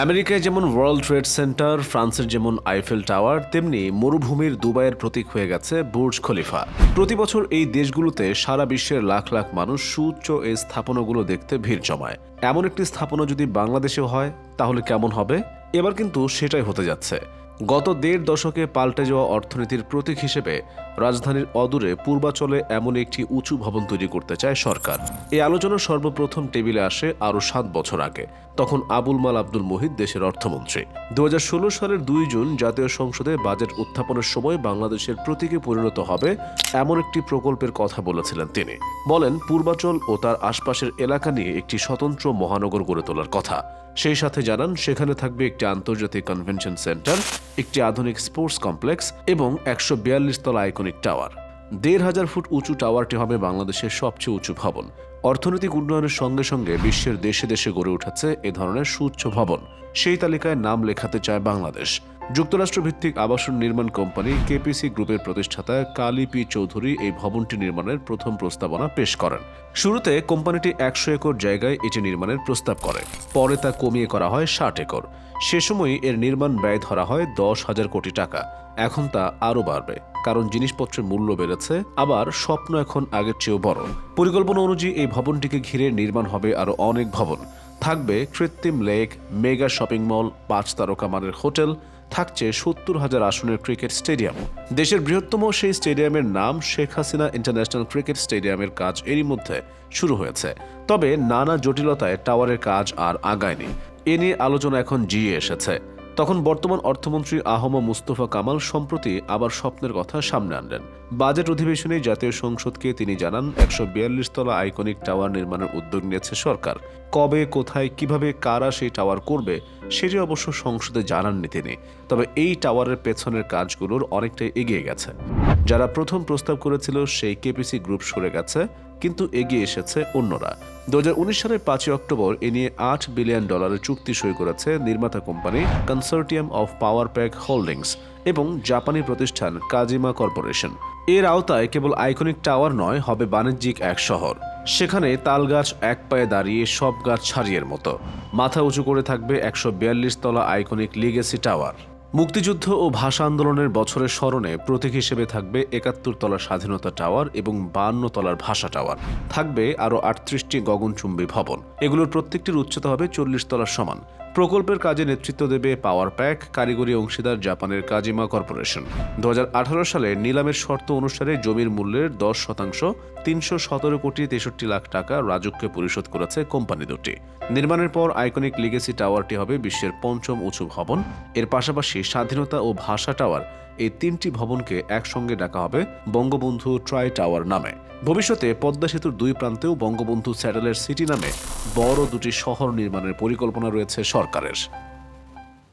আমেরিকায় যেমন world trade centre ফ্রান্সের যেমন আইফেল টাওয়ার তেমনি মরুভূমির দুবাইয়ের প্রতীক হয়ে গেছে বুর্জ খলিফা। প্রতি বছর এই দেশগুলোতে সারা বিশ্বের লাখ লাখ মানুষ সুউচ্চ এই স্থাপনাগুলো দেখতে ভিড় জমায়। এমন একটি স্থাপনা যদি বাংলাদেশেও হয়, তাহলে কেমন হবে? এবার কিন্তু সেটাই হতে যাচ্ছে। গত দেড় দশকে পাল্টে যাওয়া অর্থনীতির প্রতীক হিসেবে রাজধানীর অদূরে পূর্বাচলে এমন একটি উঁচু ভবন তৈরি করতে চায় সরকার। এই আলোচনা সর্বপ্রথম টেবিলে আসে আরও সাত বছর আগে। তখন আবুল মাল আব্দুল মুহিত দেশের অর্থমন্ত্রী। দু হাজার ষোলো সালের দুই জুন জাতীয় সংসদে বাজেট উত্থাপনের সময় বাংলাদেশের প্রতীকে পরিণত হবে এমন একটি প্রকল্পের কথা বলেছিলেন তিনি। বলেন, পূর্বাচল ও তার আশপাশের এলাকা নিয়ে একটি স্বতন্ত্র মহানগর গড়ে তোলার কথা। সেই সাথে জানান, সেখানে থাকবে একটি আন্তর্জাতিক কনভেনশন সেন্টার একটি আধুনিক স্পোর্টস কমপ্লেক্স এবং একশো বিয়াল্লিশ তলা আইকনিক টাওয়ার। দেড় হাজার ফুট উঁচু টাওয়ারটি হবে বাংলাদেশের সবচেয়ে উঁচু ভবন। অর্থনৈতিক উন্নয়নের সঙ্গে সঙ্গে বিশ্বের দেশে দেশে গড়ে উঠেছে এ ধরনের সুউচ্চ ভবন। সেই তালিকায় নাম লেখাতে চায় বাংলাদেশ। যুক্তরাষ্ট্র ভিত্তিক আবাসন নির্মাণ কোম্পানি কেপিসি গ্রুপের প্রতিষ্ঠাতা কালী পি চৌধুরী এই ভবনটি নির্মাণের প্রথম প্রস্তাবনা পেশ করেন। শুরুতে কোম্পানিটি একশো একর জায়গায় এটি নির্মাণের প্রস্তাব করে। পরে তা কমিয়ে করা হয় ষাট একর। সে সময় এর নির্মাণ ব্যয় ধরা হয় দশ হাজার কোটি টাকা। এখন তা আরও বাড়বে। কারণ জিনিসপত্রের মূল্য বেড়েছে, আবার স্বপ্ন এখন আগের চেয়েও বড়। পরিকল্পনা অনুযায়ী এই ভবনটিকে ঘিরে নির্মাণ হবে আরও অনেক ভবন। থাকবে কৃত্রিম লেক, মেগা শপিং মল, পাঁচ তারকা মানের হোটেল, থাকছে সত্তর হাজার আসনের ক্রিকেট স্টেডিয়াম। দেশের বৃহত্তম সেই স্টেডিয়ামের নাম শেখ হাসিনা ইন্টারন্যাশনাল ক্রিকেট স্টেডিয়ামের কাজ এরই মধ্যে শুরু হয়েছে। তবে নানা জটিলতায় টাওয়ারের কাজ আর আগায়নি। এ নিয়ে আলোচনা এখন জিয়ে এসেছে। তখন বর্তমান অর্থমন্ত্রী আহম মুস্তফা কামাল সম্প্রতি আবার স্বপ্নের কথা সামনে আনলেন। বাজেট অধিবেশনে জাতীয় সংসদকে তিনি জানান, একশো বিয়াল্লিশ তলা আইকনিক টাওয়ার নির্মাণের উদ্যোগ নিয়েছে সরকার। কবে, কোথায়, কীভাবে, কারা সেই টাওয়ার করবে, সেটি অবশ্য সংসদে জানাননি তিনি। তবে এই টাওয়ারের পেছনের কাজগুলোর অনেকটাই এগিয়ে গেছে। যারা প্রথম প্রস্তাব করেছিল, সেই কেপিসি গ্রুপ সরে গেছে। কিন্তু এগিয়ে এসেছে অন্যরা। দু হাজার উনিশ সালের পাঁচই অক্টোবর এ নিয়ে আট বিলিয়ন ডলারের চুক্তি সই করেছে নির্মাতা company consortium of power pack holdings এবং জাপানি প্রতিষ্ঠান কাজিমা কর্পোরেশন এর আওতায় কেবল আইকনিক টাওয়ার নয়, হবে বাণিজ্যিক এক শহর। সেখানে তাল গাছ এক পায়ে দাঁড়িয়ে সব গাছ ছাড়িয়ের মতো। মাথা উঁচু করে থাকবে একশো বিয়াল্লিশ তলা আইকনিক লিগেসি টাওয়ার মুক্তিযুদ্ধ ও ভাষা আন্দোলনের বছরের স্মরণে প্রতীক হিসেবে থাকবে একাত্তর তলার স্বাধীনতা টাওয়ার এবং বান্ন তলার ভাষা টাওয়ার। থাকবে আরও আটত্রিশটি গগনচুম্বী ভবন। এগুলোর প্রত্যেকটির উচ্চতা হবে চল্লিশ তলার সমান। প্রকল্পের কাজে নেতৃত্ব দেবে পাওয়ার প্যাক, কারিগরি অংশীদার জাপানের কাজিমা কর্পোরেশন। দু সালে নিলামের শর্ত অনুসারে জমির মূল্যের দশ শতাংশ, তিনশো সতেরো কোটি তেষট্টি লাখ টাকা রাজুককে পরিশোধ করেছে কোম্পানি দুটি। নির্মাণের পর আইকনিক লিগেসি টাওয়ারটি হবে বিশ্বের পঞ্চম উঁচু ভবন। এর পাশাপাশি স্বাধীনতা ও ভাষা টাওয়ার এই তিনটি ভবনকে একসঙ্গে ডাকা হবে বঙ্গবন্ধু ট্রাই টাওয়ার নামে। ভবিষ্যতে পদ্মা সেতুর দুই প্রান্তেও বঙ্গবন্ধু স্যাটেলাইট সিটি নামে বড় দুটি শহর নির্মাণের পরিকল্পনা রয়েছে সরকারের।